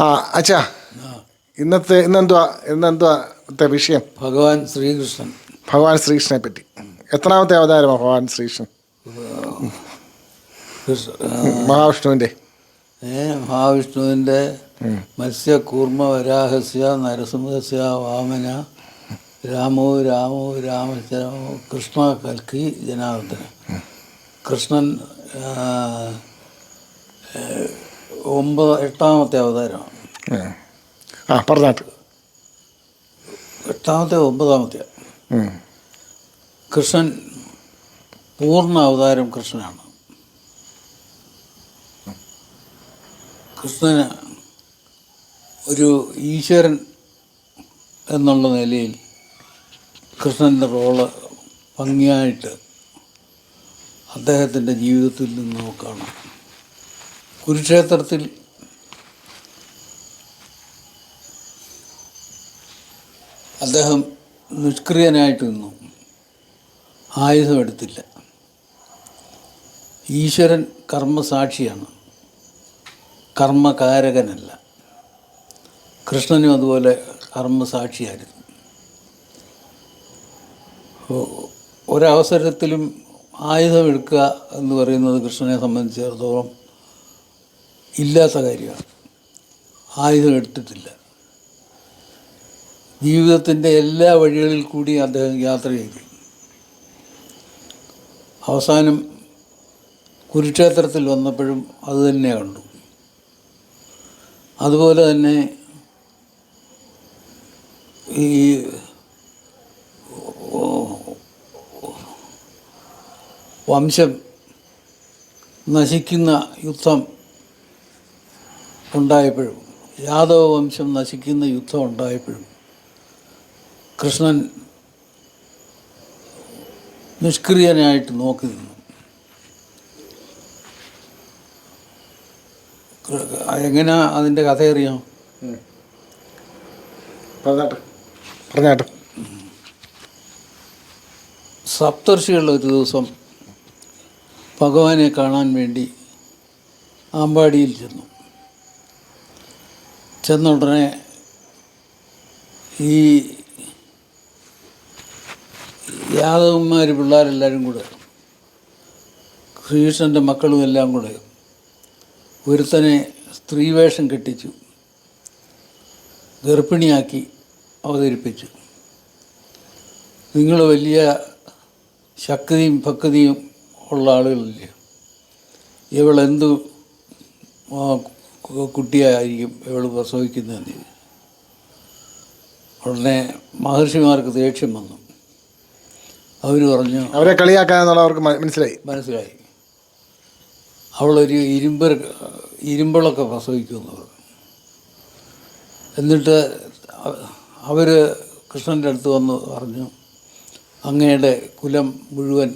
ആ അച്ഛാ. ഇന്നത്തെ ഇന്നെന്തുവാ ഇന്നെന്തുവാ വിഷയം? ഭഗവാൻ ശ്രീകൃഷ്ണൻ. ഭഗവാൻ ശ്രീകൃഷ്ണനെ പറ്റി. എത്രാമത്തെ അവതാരമാണ് ഭഗവാൻ ശ്രീകൃഷ്ണൻ? കൃഷ്ണ മഹാവിഷ്ണുവിന്റെ. ഏ മഹാവിഷ്ണുവിന്റെ മത്സ്യ കൂർമ്മ വരാഹസ്യ നരസിംഹസ്യ വാമന രാമോ രാമോ രാമചരമോ കൃഷ്ണ കൽക്കി ജനാർദ്ദന. കൃഷ്ണൻ ഒമ്പത് എട്ടാമത്തെ അവതാരമാണ്. ആ പറഞ്ഞാട്ട് എട്ടാമത്തെ ഒമ്പതാമത്തെ. കൃഷ്ണൻ പൂർണ അവതാരം കൃഷ്ണനാണ്. കൃഷ്ണന് ഒരു ഈശ്വരൻ എന്നുള്ള നിലയിൽ കൃഷ്ണന്റെ റോൾ ഭംഗിയായിട്ട് അദ്ദേഹത്തിന്റെ ജീവിതത്തിൽ നിന്ന് നമുക്ക് കാണാം കുരുക്ഷേത്രത്തിൽ അദ്ദേഹം നിഷ്ക്രിയനായിട്ട് നിന്നു. ആയുധം ഈശ്വരൻ കർമ്മസാക്ഷിയാണ്. കർമ്മകാരകനല്ല. കൃഷ്ണനും അതുപോലെ കർമ്മസാക്ഷിയായിരുന്നു. ഒരവസരത്തിലും ആയുധം എടുക്കുക എന്ന് പറയുന്നത് കൃഷ്ണനെ സംബന്ധിച്ചിടത്തോളം ഇല്ലാത്ത കാര്യമാണ്. ആയുധം എടുത്തിട്ടില്ല. ജീവിതത്തിന്റെ എല്ലാ വഴികളിൽ കൂടി അദ്ദേഹം യാത്ര ചെയ്തു. അവസാനം കുരുക്ഷേത്രത്തിൽ വന്നപ്പോഴും അത് തന്നെ കണ്ടു. അതുപോലെ തന്നെ ഈ വംശം നശിക്കുന്ന യുദ്ധം ഉണ്ടായപ്പോഴും യാദവ വംശം നശിക്കുന്ന യുദ്ധം ഉണ്ടായപ്പോഴും കൃഷ്ണൻ നിഷ്ക്രിയനായിട്ട് നോക്കി നിന്നു. എങ്ങനെയാ അതിന്റെ കഥ അറിയാം പറഞ്ഞാട്ടെ പറഞ്ഞാട്ട്. സപ്തർഷികൾ ഒരു ദിവസം ഭഗവാനെ കാണാൻ വേണ്ടി ആമ്പാടിയിൽ ചെന്നു. ചെന്ന ഉടനെ ഈ യാദവന്മാർ പിള്ളേരെല്ലാവരും കൂടെ ശ്രീകൃഷ്ണന്റെ മക്കളും എല്ലാം കൂടെ ഒരുത്തനെ സ്ത്രീവേഷം കെട്ടിച്ചു ഗർഭിണിയാക്കി അവതരിപ്പിച്ചു. നിങ്ങൾ വലിയ ശക്തിയും ഭക്തിയും ഉള്ള ആളുകളില്ലേ? ഇവളെന്തു കുട്ടിയായിരിക്കും ഇവൾ പ്രസവിക്കുന്നതെന്ന്. ഉടനെ മഹർഷിമാർക്ക് ദേഷ്യം വന്നു. അവർ പറഞ്ഞു അവരെ കളിയാക്കാന്നുള്ള അവർക്ക് മനസ്സിലായി. മനസ്സിലായി. അവളൊരു ഇരുമ്പ് ഇരുമ്പളൊക്കെ പ്രസവിക്കുമെന്ന് പറഞ്ഞു എന്നിട്ട് അവർ കൃഷ്ണന്റെ അടുത്ത് വന്ന് പറഞ്ഞു അങ്ങയുടെ കുലം മുഴുവൻ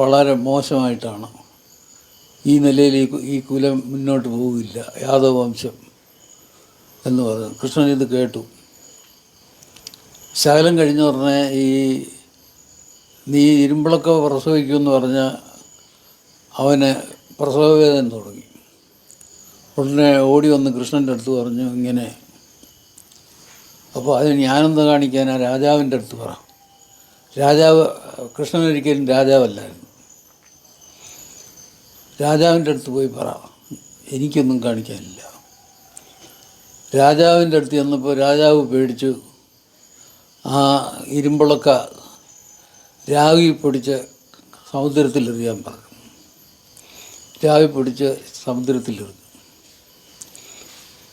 വളരെ മോശമായിട്ടാണ് ഈ നിലയിൽ ഈ ഈ കുലം മുന്നോട്ട് പോവില്ല. യാദവ വംശം എന്ന് പറഞ്ഞു. കൃഷ്ണൻ ഇത് കേട്ടു. ശകലം കഴിഞ്ഞ ഉടനെ ഈ നീ ഇരുമ്പിളൊക്കെ പ്രസവിക്കുമെന്ന് പറഞ്ഞാൽ അവന് പ്രസവവേദന തുടങ്ങി. ഉടനെ ഓടി വന്ന് കൃഷ്ണന്റെ അടുത്ത് പറഞ്ഞു ഇങ്ങനെ. അപ്പോൾ അതിന് ഞാനെന്ത് ആ രാജാവിന്റെ അടുത്ത് പറ. രാജാവ് കൃഷ്ണൻ ഒരിക്കലും രാജാവല്ലായിരുന്നു. രാജാവിന്റെ അടുത്ത് പോയി പറ. എനിക്കൊന്നും കാണിക്കാനില്ല. രാജാവിന്റെ അടുത്ത് ചെന്നപ്പോൾ രാജാവ് പേടിച്ചു. ആ ഇരുമ്പുളക്ക രാവി പൊടിച്ച് സമുദ്രത്തിലെറിയാൻ പറഞ്ഞു. രാവി പൊടിച്ച് സമുദ്രത്തിലെറിഞ്ഞു.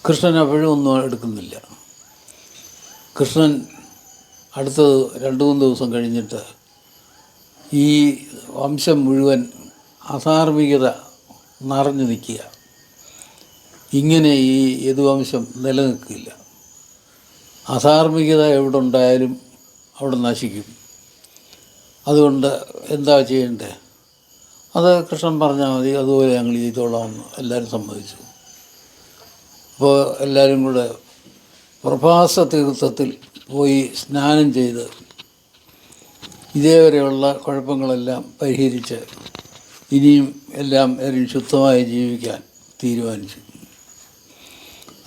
കൃഷ്ണൻ അപ്പോഴും ഒന്നും എടുക്കുന്നില്ല. കൃഷ്ണൻ അടുത്തത് രണ്ട് മൂന്ന് ദിവസം കഴിഞ്ഞിട്ട് ഈ വംശം മുഴുവൻ അധാർമികത നിറഞ്ഞു നിൽക്കുക. ഇങ്ങനെ ഈ യദുവംശം നിലനിൽക്കില്ല. അധാർമികത എവിടെ ഉണ്ടായാലും അവിടെ നശിക്കും. അതുകൊണ്ട് എന്താ ചെയ്യണ്ടേ? അത് കൃഷ്ണൻ പറഞ്ഞാൽ മതി അതുപോലെ ഞങ്ങൾ ചെയ്തോളാം എല്ലാവരും സമ്മതിച്ചു. അപ്പോൾ എല്ലാവരും കൂടെ പ്രഭാസ തീർത്ഥത്തിൽ പോയി സ്നാനം ചെയ്ത് ഇതേവരെയുള്ള കുഴപ്പങ്ങളെല്ലാം പരിഹരിച്ച് ഇനിയും എല്ലാം എല്ലാവരും ശുദ്ധമായി ജീവിക്കാൻ തീരുമാനിച്ചു.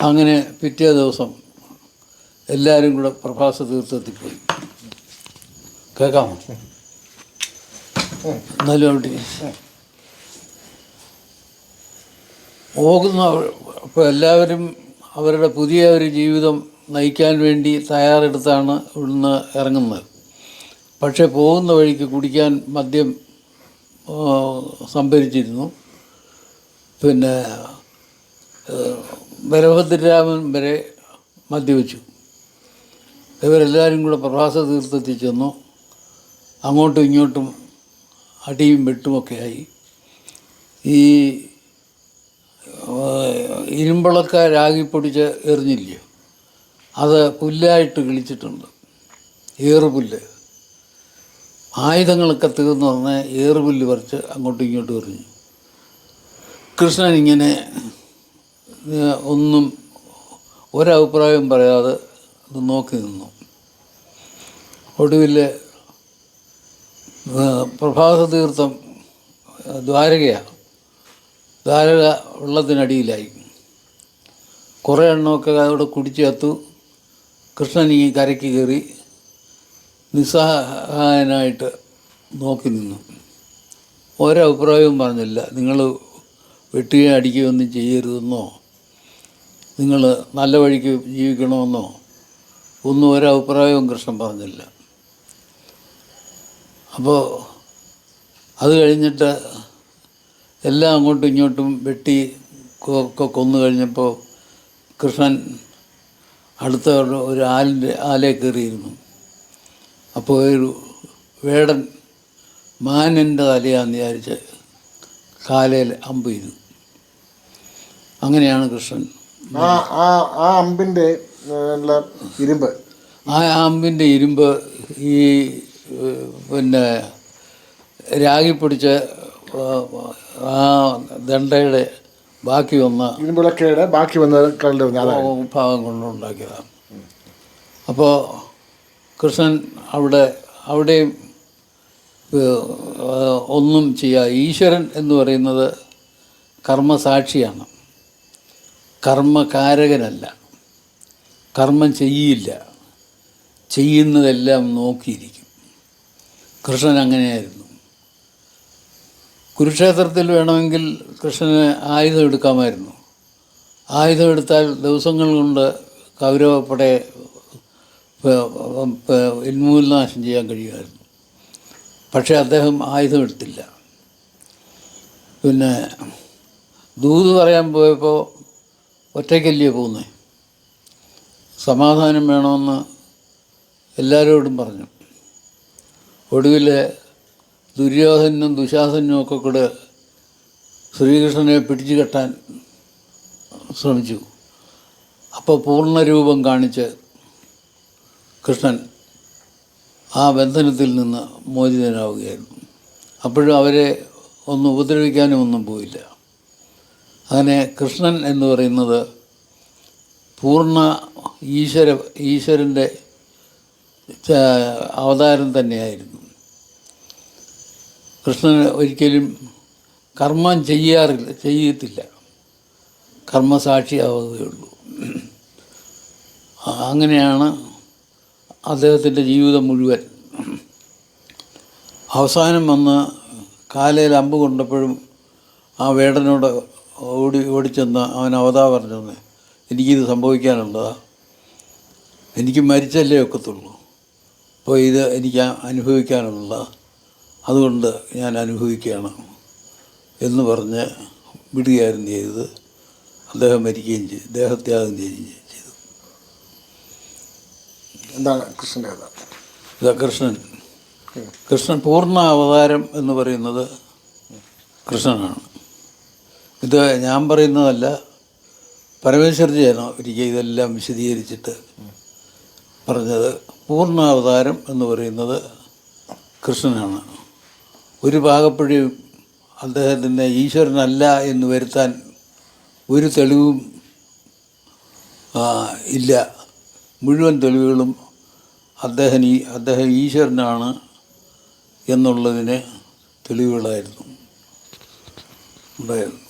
അങ്ങനെ പിറ്റേ ദിവസം എല്ലാവരും കൂടെ പ്രഭാസ തീർത്ഥത്തിൽ പോയി. കേൾക്കാമോ? നല്ല പോകുന്ന ഇപ്പോൾ എല്ലാവരും അവരുടെ പുതിയ ഒരു ജീവിതം നയിക്കാൻ വേണ്ടി തയ്യാറെടുത്താണ് ഇവിടുന്ന് ഇറങ്ങുന്നത്. പക്ഷേ പോകുന്ന വഴിക്ക് കുടിക്കാൻ മദ്യം സംഭരിച്ചിരുന്നു. പിന്നെ ബലഭദ്രരാമൻ വരെ മദ്യവെച്ചു ഇവരെല്ലാവരും കൂടെ പ്രവാസ തീർത്ഥത്തിൽ ചെന്നു. അങ്ങോട്ടും ഇങ്ങോട്ടും അടിയും വെട്ടുമൊക്കെ ആയി. ഈ ഇരുമ്പളക്ക രാഗി പൊടിച്ച് എറിഞ്ഞില്ലയോ അത് പുല്ലായിട്ട് കിളിച്ചിട്ടുണ്ട്. ഏറുപുല്ല്. ആയുധങ്ങളൊക്കെ തീർന്നു വന്ന് ഏറുപുല്ല് പറിച്ച് അങ്ങോട്ടും ഇങ്ങോട്ടും എറിഞ്ഞു. കൃഷ്ണൻ ഇങ്ങനെ ഒന്നും ഒരഭിപ്രായവും പറയാതെ ഇത് നോക്കി നിന്നു. ഒടുവിൽ പ്രഭാത തീർത്ഥം ദ്വാരകയാണ് ദ്വാരക വെള്ളത്തിനടിയിലായി. കുറേ എണ്ണമൊക്കെ അവിടെ കുടിച്ചു കത്തു കൃഷ്ണൻ ഈ കരയ്ക്ക് കയറി നിസ്സഹായനായിട്ട് നോക്കി നിന്നു. ഒരഭിപ്രായവും പറഞ്ഞില്ല. നിങ്ങൾ വെട്ടുകയും അടിക്കുകയും ഒന്നും ചെയ്യരുതെന്നോ? നിങ്ങൾ നല്ല വഴിക്ക് ജീവിക്കണമെന്നോ? ഒന്നും ഒരഭിപ്രായവും കൃഷ്ണൻ പറഞ്ഞില്ല. അപ്പോൾ അത് കഴിഞ്ഞിട്ട് എല്ലാം അങ്ങോട്ടും ഇങ്ങോട്ടും വെട്ടി ഒക്കെ കൊന്നു കഴിഞ്ഞപ്പോൾ കൃഷ്ണൻ അടുത്ത ഒരു ആലിന്റെ ആലേ കയറിയിരുന്നു. അപ്പോൾ ഒരു വേടൻ മാനന്റെ തലയാന്ന് വിചാരിച്ച് കാലയിൽ അമ്പ് ചെയ്തു. അങ്ങനെയാണ് കൃഷ്ണൻ ആ ആ ഏഹ്, ഇരുമ്പ്. ആ അമ്പിന്റെ ഇരുമ്പ് ഈ പിന്നെ രാഗി പിടിച്ച ആ ദണ്ടയുടെ ബാക്കി വന്ന ഇരുമ്പിളക്കയുടെ ബാക്കി വന്ന ഭാഗം കൊണ്ടുണ്ടാക്കിയതാണ്. അപ്പോൾ കൃഷ്ണൻ അവിടെ അവിടെയും ഒന്നും ചെയ്യാ. ഈശ്വരൻ എന്ന് പറയുന്നത് കർമ്മസാക്ഷിയാണ്. കർമ്മകാരകനല്ല. കർമ്മം ചെയ്യില്ല. ചെയ്യുന്നതെല്ലാം നോക്കിയിരിക്കും. കൃഷ്ണൻ അങ്ങനെയായിരുന്നു. കുരുക്ഷേത്രത്തിൽ വേണമെങ്കിൽ കൃഷ്ണന് ആയുധം എടുക്കാമായിരുന്നു. ആയുധം എടുത്താൽ ദിവസങ്ങൾ കൊണ്ട് കൗരവപ്പടയെ ഉന്മൂലനാശം ചെയ്യാൻ കഴിയുമായിരുന്നു. പക്ഷേ അദ്ദേഹം ആയുധം എടുത്തില്ല പിന്നെ ദൂത് പറയാൻ പോയപ്പോൾ ഒറ്റയ്ക്കല്ലേ പോകുന്നത് സമാധാനം വേണമെന്ന് എല്ലാവരോടും പറഞ്ഞു. ഒടുവിൽ ദുര്യോധനും ദുശാസനും ഒക്കെ കൂടെ ശ്രീകൃഷ്ണനെ പിടിച്ചു കെട്ടാൻ ശ്രമിച്ചു. അപ്പോൾ പൂർണരൂപം കാണിച്ച് കൃഷ്ണൻ ആ ബന്ധനത്തിൽ നിന്ന് മോചിതനാവുകയായിരുന്നു. അപ്പോഴും അവരെ ഒന്നും ഉപദ്രവിക്കാനും ഒന്നും പോയില്ല. അങ്ങനെ കൃഷ്ണൻ എന്ന് പറയുന്നത് പൂർണ ഈശ്വര ഈശ്വരന്റെ അവതാരം തന്നെയായിരുന്നു. കൃഷ്ണൻ ഒരിക്കലും കർമ്മം ചെയ്യാറില്ല ചെയ്യത്തില്ല. കർമ്മസാക്ഷിയാവുകയുള്ളൂ. അങ്ങനെയാണ് അദ്ദേഹത്തിന്റെ ജീവിതം മുഴുവൻ. അവസാനം വന്ന് കാലയിൽ അമ്പ് കൊണ്ടപ്പോഴും ആ വേടനോട് ഓടി ഓടിച്ചെന്ന് അവൻ അവതാ പറഞ്ഞു എനിക്കിത് സംഭവിക്കാനുള്ളതാ. എനിക്ക് മരിച്ചല്ലേ ഒക്കത്തുള്ളൂ. അപ്പോൾ ഇത് എനിക്ക് അനുഭവിക്കാനുള്ള അതുകൊണ്ട് ഞാൻ അനുഭവിക്കുകയാണ് എന്ന് പറഞ്ഞ് വിടുകയായിരുന്നു ചെയ്തത്. അദ്ദേഹം മരിക്കുകയും ചെയ്തു. ദേഹത്യാഗം ചെയ്യുകയും ചെയ്തു. എന്താണ് കൃഷ്ണന്റെ കഥ? ഇതാ കൃഷ്ണൻ. കൃഷ്ണൻ പൂർണ അവതാരം എന്ന് പറയുന്നത് കൃഷ്ണനാണ്. ഇത് ഞാൻ പറയുന്നതല്ല പരമേശ്വരജിയാണ് ഒരിക്കൽ ഇതെല്ലാം വിശദീകരിച്ചിട്ട് പറഞ്ഞത്. പൂർണ അവതാരം എന്ന് പറയുന്നത് കൃഷ്ണനാണ്. ഒരു ഭാഗപ്പഴിയും അദ്ദേഹത്തിന്റെ ഈശ്വരനല്ല എന്ന് വരുത്താൻ ഒരു തെളിവും ഇല്ല. മുഴുവൻ തെളിവുകളും അദ്ദേഹം ഈ അദ്ദേഹം ഈശ്വരനാണ് എന്നുള്ളതിന് തെളിവുകളായിരുന്നു. ഉണ്ടായിരുന്നു.